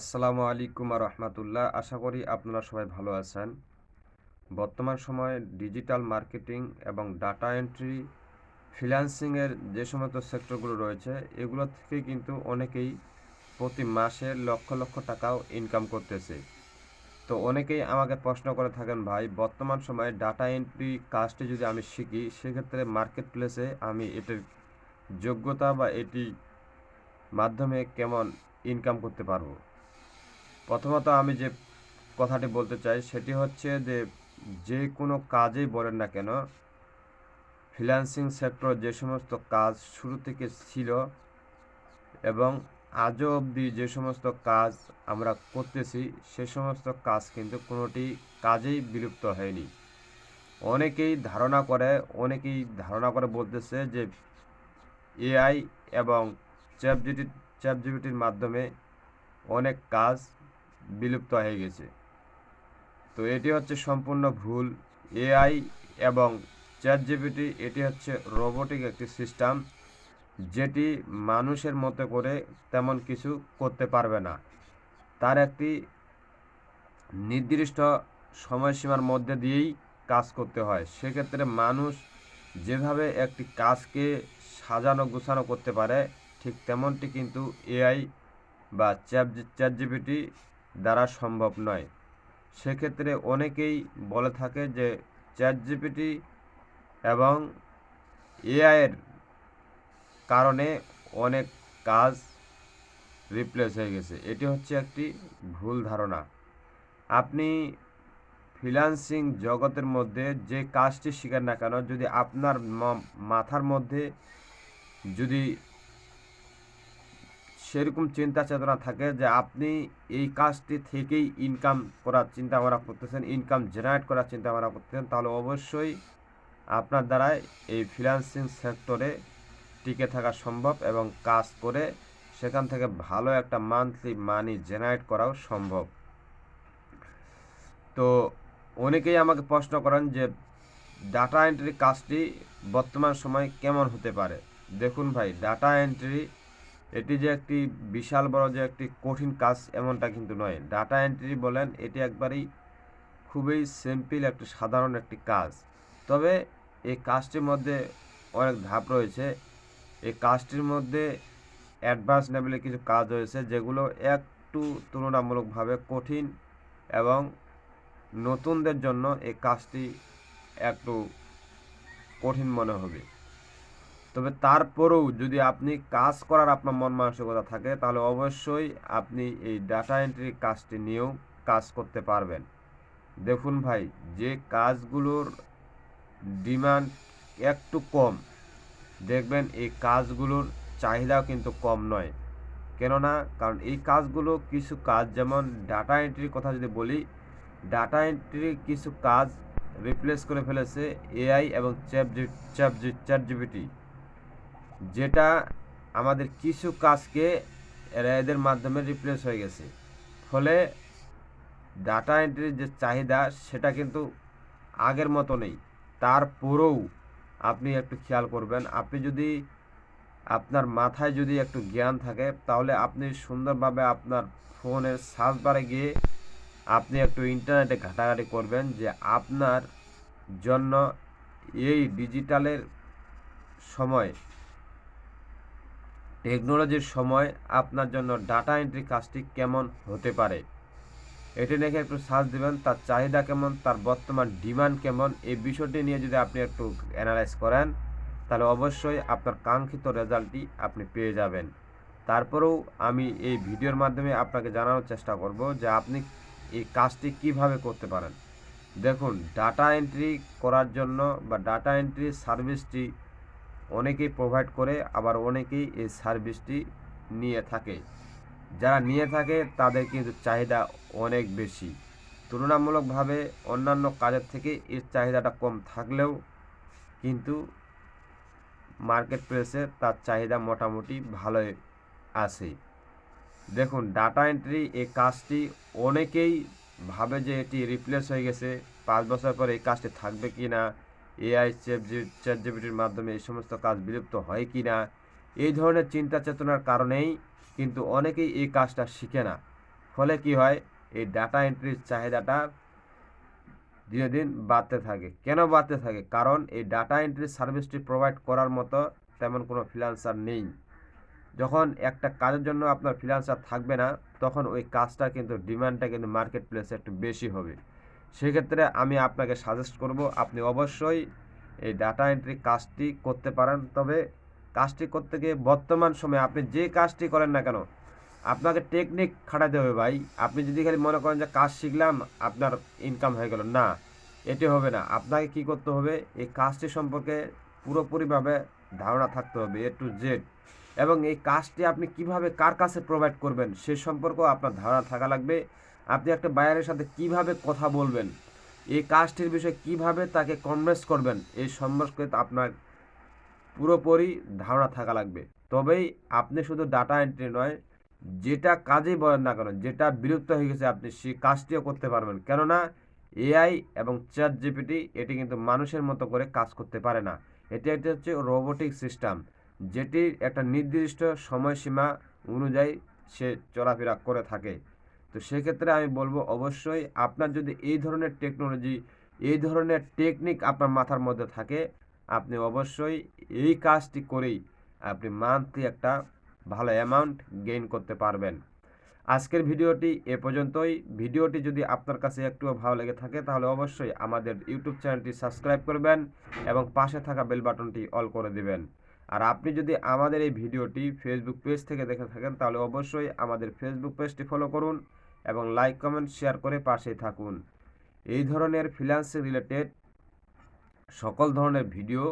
আসসালামু আলাইকুম রহমতুল্লাহ। আশা করি আপনারা সবাই ভালো আছেন। বর্তমান সময়ে ডিজিটাল মার্কেটিং এবং ডাটা এন্ট্রি ফ্রিল্যান্সিংয়ের যে সমস্ত সেক্টরগুলো রয়েছে, এগুলো থেকে কিন্তু অনেকেই প্রতি মাসে লক্ষ লক্ষ টাকাও ইনকাম করতেছে। তো অনেকেই আমাকে প্রশ্ন করে থাকেন, ভাই, বর্তমান সময়ে ডাটা এন্ট্রি কাজটি যদি আমি শিখি, সেক্ষেত্রে মার্কেট প্লেসে আমি এটির যোগ্যতা বা এটি মাধ্যমে কেমন ইনকাম করতে পারব? প্রথমত আমি যে কথাটি বলতে চাই, সেটি হচ্ছে যে যে কোনো কাজেই বলেন না কেন ফ্রিল্যান্সিং সেক্টর যে সমস্ত কাজ শুরু থেকে ছিল এবং আজও অবধি যে সমস্ত কাজ আমরা করতেছি, সে সমস্ত কাজ কিন্তু কোনোটি কাজেই বিলুপ্ত হয়নি। অনেকেই ধারণা করে, অনেকেই ধারণা করে বলতেছে যে এআই এবং চ্যাপজিটি চ্যাপজিবিটির মাধ্যমে অনেক কাজ বিলুপ্ত হয়ে গেছে। তো এটি হচ্ছে সম্পূর্ণ ভুল। এআই এবং চ্যাট জিপিটি এটি হচ্ছে রোবোটিক একটি সিস্টেম যেটি মানুষের মতো করে তেমন কিছু করতে পারবে না। তার একটি নির্দিষ্ট সময়সীমার মধ্যে দিয়েই কাজ করতে হয়। সেক্ষেত্রে মানুষ যেভাবে একটি কাজকে সাজানো গুছানো করতে পারে, ঠিক তেমনটি কিন্তু এআই বা চ্যাপ চ্যাট জিপিটি দ্বারা সম্ভব নয়। সেক্ষেত্রে অনেকেই বলে থাকে যে চ্যাট জিপিটি এবং এআইয়ের কারণে অনেক কাজ রিপ্লেস হয়ে গেছে। এটি হচ্ছে একটি ভুল ধারণা। আপনি ফ্রিল্যান্সিং জগতের মধ্যে যে কাজটি শিখেন না কেন, যদি আপনার মাথার মধ্যে যদি সেরকম চিন্তা চেতনা থাকে যে আপনি এই কাজটি থেকেই ইনকাম করার চিন্তা ভাবনা করতেছেন ইনকাম জেনারেট করার চিন্তা ভাবনা করতেছেন, তাহলে অবশ্যই আপনার দ্বারাই এই ফ্রিল্যান্সিং সেক্টরে টিকে থাকা সম্ভব এবং কাজ করে সেখান থেকে ভালো একটা মান্থলি মানি জেনারেট করাও সম্ভব। তো অনেকেই আমাকে প্রশ্ন করেন যে ডাটা এন্ট্রি কাজটি বর্তমান সময় কেমন হতে পারে? দেখুন ভাই ডাটা এন্ট্রি এটি যে একটি বিশাল বড় যে একটি কঠিন কাজ এমনটা কিন্তু নয়। ডাটা এন্ট্রি বলেন, এটি একবারই খুবই সিম্পল একটি সাধারণ একটি কাজ। তবে এই কাজটির মধ্যে অনেক ধাপ রয়েছে। এই কাজটির মধ্যে অ্যাডভান্স লেভেলে কিছু কাজ রয়েছে, যেগুলো একটু তুলনামূলকভাবে কঠিন এবং নতুনদের জন্য এই কাজটি একটু কঠিন মনে হবে। তবে তারপরেও যদি আপনি কাজ করার আপনার মন মানসিকতা থাকে, তাহলে অবশ্যই আপনি এই ডাটা এন্ট্রি কাজটি নিয়েও কাজ করতে পারবেন। দেখুন ভাই, যে কাজগুলোর ডিমান্ড একটু কম, দেখবেন এই কাজগুলোর চাহিদাও কিন্তু কম নয়। কেননা, কারণ এই কাজগুলো কিছু কাজ, যেমন ডাটা এন্ট্রির কথা যদি বলি ডাটা এন্ট্রি কিছু কাজ রিপ্লেস করে ফেলেছে এআই এবং চ্যাপ চ্যাপ চ্যাট জিবিটি যেটা আমাদের কিছু কাজকে এদের মাধ্যমে রিপ্লেস হয়ে গেছে। ফলে ডাটা এন্ট্রির যে চাহিদা, সেটা কিন্তু আগের মতো নেই। তারপরেও আপনি একটু খেয়াল করবেন, আপনি যদি আপনার মাথায় যদি একটু জ্ঞান থাকে, তাহলে আপনি সুন্দরভাবে আপনার ফোনের সার্চ বারে গিয়ে আপনি একটু ইন্টারনেটে ঘাটাঘাটি করবেন যে আপনার জন্য এই ডিজিটালের সময় টেকনোলজির সময় আপনার জন্য ডাটা এন্ট্রি কাজটি কেমন হতে পারে? এটি দেখে একটু সার্চ দেবেন, তার চাহিদা কেমন, তার বর্তমান ডিমান্ড কেমন, এই বিষয়টি নিয়ে যদি আপনি একটু অ্যানালাইজ করেন, তাহলে অবশ্যই আপনার কাঙ্ক্ষিত রেজাল্টটি আপনি পেয়ে যাবেন। তারপরেও আমি এই ভিডিওর মাধ্যমে আপনাকে জানানোর চেষ্টা করব যে আপনি এই কাজটি কীভাবে করতে পারেন। দেখুন, ডাটা এন্ট্রি করার জন্য বা ডাটা এন্ট্রি সার্ভিসটি অনেকেই প্রোভাইড করে, আবার অনেকেই এই সার্ভিসটি নিয়ে থাকে। যারা নিয়ে থাকে, তাদের কিন্তু চাহিদা অনেক বেশি। তুলনামূলকভাবে অন্যান্য কাজের থেকে এর চাহিদাটা কম থাকলেও কিন্তু মার্কেট প্লেসে তার চাহিদা মোটামুটি ভালোই আছে। দেখুন ডাটা এন্ট্রি এই কাজটি অনেকেই ভাবে যে এটি রিপ্লেস হয়ে গেছে, পাঁচ বছর পরে এই কাজটি থাকবে কি না এআই চ্যাট জিপিটির মাধ্যমে এই সমস্ত কাজ বিলুপ্ত হয় কি না? এই ধরনের চিন্তা চেতনার কারণেই কিন্তু অনেকেই এই কাজটা শিখে না। ফলে কি হয়? এই ডাটা এন্ট্রির চাহিদাটা দিনে দিন বাড়তে থাকে। কেন বাড়তে থাকে? কারণ এই ডাটা এন্ট্রি সার্ভিসটি প্রোভাইড করার মতো তেমন কোনো ফ্রিল্যান্সার নেই। যখন একটা কাজের জন্য আপনার ফ্রিল্যান্সার থাকবে না, তখন ওই কাজটা কিন্তু ডিমান্ডটা কিন্তু মার্কেট প্লেসে একটু বেশি হবে। সেক্ষেত্রে আমি আপনাকে সাজেস্ট করব, আপনি অবশ্যই এই ডাটা এন্ট্রি কাজটি করতে পারেন। তবে কাজটি করতে গিয়ে বর্তমান সময়ে আপনি যে কাজটি করেন না কেন, আপনাকে টেকনিক খাটাতে হবে ভাই। আপনি যদি খালি মনে করেন যে কাজ শিখলাম, আপনার ইনকাম হয়ে গেল। না, এটি হবে না। আপনাকে কি করতে হবে, এই কাজটি সম্পর্কে পুরোপুরিভাবে ধারণা থাকতে হবে এ টু জেড এবং এই কাজটি আপনি কীভাবে কার কাছে প্রোভাইড করবেন, সে সম্পর্কেও আপনার ধারণা থাকা লাগবে। আপনি একটা বায়ারের সাথে কীভাবে কথা বলবেন? এই কাজটির বিষয়ে কীভাবে তাকে কনভেন্স করবেন? এই সম্পর্কে আপনার পুরোপুরি ধারণা থাকা লাগবে। তবেই আপনি শুধু ডাটা এন্ট্রি নয়, যেটা কাজেই বলেন না কেন, যেটা বিলুপ্ত হয়ে গেছে আপনি সেই কাজটিও করতে পারবেন। কেননা এআই এবং চ্যাট জিপিটি এটি কিন্তু মানুষের মতো করে কাজ করতে পারে না। এটি একটি হচ্ছে রোবোটিক সিস্টেম যেটির একটা নির্দিষ্ট সময়সীমা অনুযায়ী সে চলাফেরা করে থাকে। তো সেক্ষেত্রে আমি বলব অবশ্যই আপনার যদি এই ধরনের টেকনোলজি এই ধরনের টেকনিক আপনার মাথার মধ্যে থাকে, আপনি অবশ্যই এই কাজটি করেই আপনি মান্থলি একটা ভালো অ্যামাউন্ট গেইন করতে পারবেন। আজকের ভিডিওটি এ পর্যন্তই। ভিডিওটি যদি আপনার কাছে একটুও ভালো লেগে থাকে, তাহলে অবশ্যই আমাদের ইউটিউব চ্যানেলটি সাবস্ক্রাইব করবেন এবং পাশে থাকা বেল বাটনটি অল করে দিবেন। আর আপনি যদি আমাদের এই ভিডিওটি ফেসবুক পেজ থেকে দেখে থাকেন, তাহলে অবশ্যই আমাদের ফেসবুক পেজটি ফলো করুন। এবং লাইক, কমেন্ট, শেয়ার করে পাশেই থাকুন। এই ধরনের ফ্রিল্যান্সিং রিলেটেড সকল ধরনের ভিডিও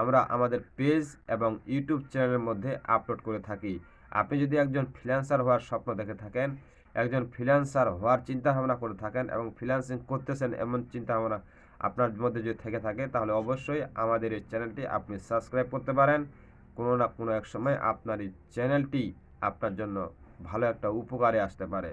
আমরা আমাদের পেজ এবং ইউটিউব চ্যানেলের মধ্যে আপলোড করে থাকি। আপনি যদি একজন ফ্রিল্যান্সার হওয়ার স্বপ্ন দেখে থাকেন, একজন ফ্রিল্যান্সার হওয়ার চিন্তা ভাবনা করে থাকেন এবং ফ্রিল্যান্সিং করতেছেন এমন চিন্তা ভাবনা আপনার মধ্যে যদি থেকে থাকে, তাহলে অবশ্যই আমাদের এই চ্যানেলটি আপনি সাবস্ক্রাইব করতে পারেন। কোনো না কোনো এক সময় আপনার এই চ্যানেলটি আপনার জন্য ভালো একটা উপকারে আসতে পারে।